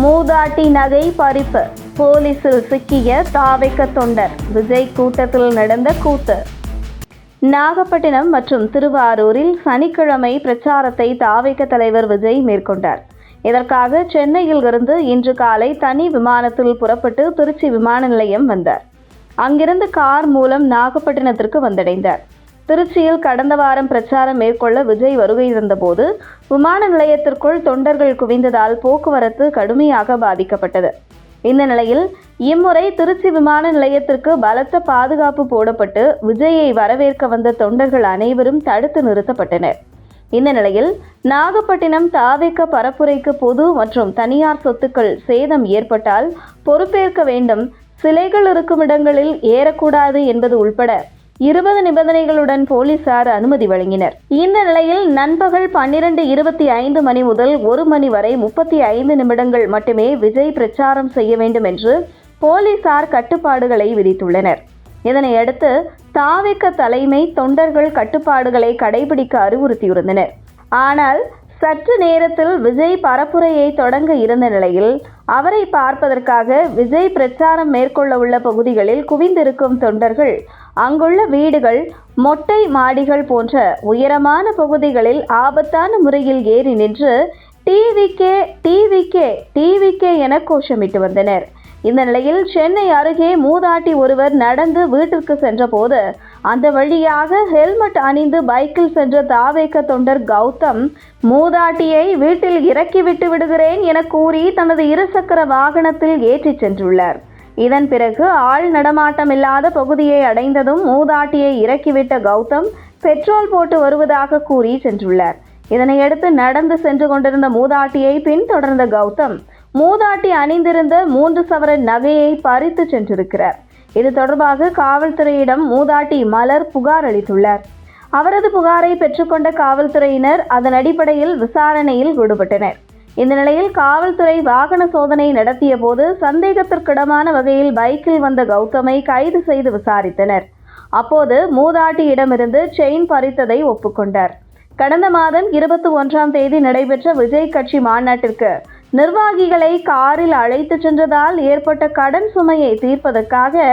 மூதாட்டி நகை பறிப்பு. போலீசில் சிக்கிய தாவைக்க தொண்டர். விஜய் கூட்டத்தில் நடந்த கூத்து. நாகப்பட்டினம் மற்றும் திருவாரூரில் சனிக்கிழமை பிரச்சாரத்தை தாவைக்க தலைவர் விஜய் மேற்கொண்டார். இதற்காக சென்னையில் இருந்து இன்று காலை தனி விமானத்தில் புறப்பட்டு திருச்சி விமான நிலையம் வந்தார். அங்கிருந்து கார் மூலம் நாகப்பட்டினத்திற்கு வந்தடைந்தார். திருச்சியில் கடந்த வாரம் பிரச்சாரம் மேற்கொள்ள விஜய் வருகை இருந்தபோது விமான நிலையத்திற்குள் தொண்டர்கள் குவிந்ததால் போக்குவரத்து கடுமையாக பாதிக்கப்பட்டது. இந்த நிலையில் இம்முறை திருச்சி விமான நிலையத்திற்கு பலத்த பாதுகாப்பு போடப்பட்டு விஜயை வரவேற்க வந்த தொண்டர்கள் அனைவரும் தடுத்து நிறுத்தப்பட்டனர். இந்த நிலையில் நாகப்பட்டினம் தாவிக்க பரப்புரைக்கு பொது மற்றும் தனியார் சொத்துக்கள் சேதம் ஏற்பட்டால் பொறுப்பேற்க வேண்டும் சிலைகள் இருக்கும் இடங்களில் ஏறக்கூடாது என்பது உள்பட இருபது நிபந்தனைகளுடன் போலீசார் அனுமதி வழங்கினர். இந்த நிலையில் நண்பகல் பன்னிரண்டு இருபத்தி ஐந்து மணி முதல் ஒரு மணி வரை முப்பத்தி ஐந்து நிமிடங்கள் மட்டுமே விஜய் பிரச்சாரம் செய்ய வேண்டும் என்று போலீசார் கட்டுப்பாடுகளை விதித்துள்ளனர். இதனையடுத்து தாவிக்க தலைமை தொண்டர்கள் கட்டுப்பாடுகளை கடைபிடிக்க அறிவுறுத்தியிருந்தனர். ஆனால் சற்று நேரத்தில் விஜய் பரப்புரையை தொடங்க இருந்த நிலையில் அவரை பார்ப்பதற்காக விஜய் பிரச்சாரம் மேற்கொள்ள உள்ள பகுதிகளில் குவிந்திருக்கும் தொண்டர்கள் அங்குள்ள வீடுகள் மொட்டை மாடிகள் போன்ற உயரமான பகுதிகளில் ஆபத்தான முறையில் ஏறி நின்று டிவிகே டிவிகே டிவிகே என கோஷமிட்டு வந்தனர். இந்த நிலையில் சென்னை அருகே மூதாட்டி ஒருவர் நடந்து வீட்டிற்கு சென்றபோது அந்த வழியாக ஹெல்மெட் அணிந்து பைக்கில் சென்ற தாவேக்க தொண்டர் கௌதம் மூதாட்டியை வீட்டில் இறக்கிவிட்டு விடுகிறேன் என கூறி தனது இருசக்கர வாகனத்தில் ஏற்றிச் சென்றுள்ளார். இதன் பிறகு ஆள் நடமாட்டம் இல்லாத பகுதியை அடைந்ததும் மூதாட்டியை இறக்கிவிட்ட கௌதம் பெட்ரோல் போட்டு வருவதாக கூறி சென்றுள்ளார். இதனையடுத்து நடந்து சென்று கொண்டிருந்த மூதாட்டியை பின்தொடர்ந்த கௌதம் மூதாட்டி அணிந்திருந்த மூன்று சவர நகையை பறித்து சென்றிருக்கிறார். இது தொடர்பாக காவல்துறையிடம் மூதாட்டி மலர் புகார் அளித்துள்ளார். அவரது புகாரை பெற்றுக்கொண்ட காவல்துறையினர் அதன் அடிப்படையில் விசாரணையில் ஈடுபட்டனர். இந்த நிலையில் காவல்துறை வாகன சோதனை நடத்திய போது சந்தேகத்திற்கிடமான வகையில் பைக்கில் வந்த கௌதமை கைது செய்து விசாரித்தனர். அப்போது மூதாட்டியிடமிருந்து செயின் பறித்ததை ஒப்புக்கொண்டார். கடந்த மாதம் இருபத்தி ஒன்றாம் தேதி நடைபெற்ற விஜய் கட்சி மாநாட்டிற்கு நிர்வாகிகளை காரில் அழைத்து சென்றதால் ஏற்பட்ட கடன் சுமையை தீர்ப்பதற்காக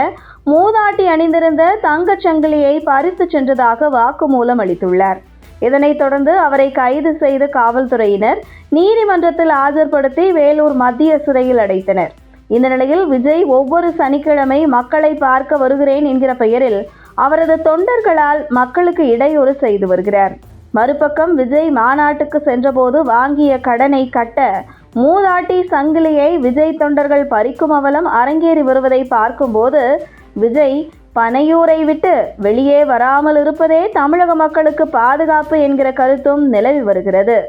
மூதாட்டி அணிந்திருந்த தங்கச் சங்கிலியை பறித்து சென்றதாக வாக்குமூலம் அளித்துள்ளார். இதனைத் தொடர்ந்து அவரை கைது செய்த காவல்துறையினர் நீதிமன்றத்தில் ஆஜர்படுத்தி வேலூர் மத்திய சிறையில் அடைத்தனர். இந்த நிலையில் விஜய் ஒவ்வொரு சனிக்கிழமை மக்களை பார்க்க வருகிறேன் என்கிற பெயரில் அவரது தொண்டர்களால் மக்களுக்கு இடையூறு செய்து வருகிறார். மறுபக்கம் விஜய் மாநாட்டுக்கு சென்றபோது வாங்கிய கடனை கட்ட மூதாட்டி சங்கிலியை விஜய் தொண்டர்கள் பறிக்கும் அவலம் அரங்கேறி வருவதை பார்க்கும்போது விஜய் பனையூரை விட்டு வெளியே வராமல் இருப்பதே தமிழக மக்களுக்கு பாதுகாப்பு என்கிற கருத்தும் நிலவி வருகிறது.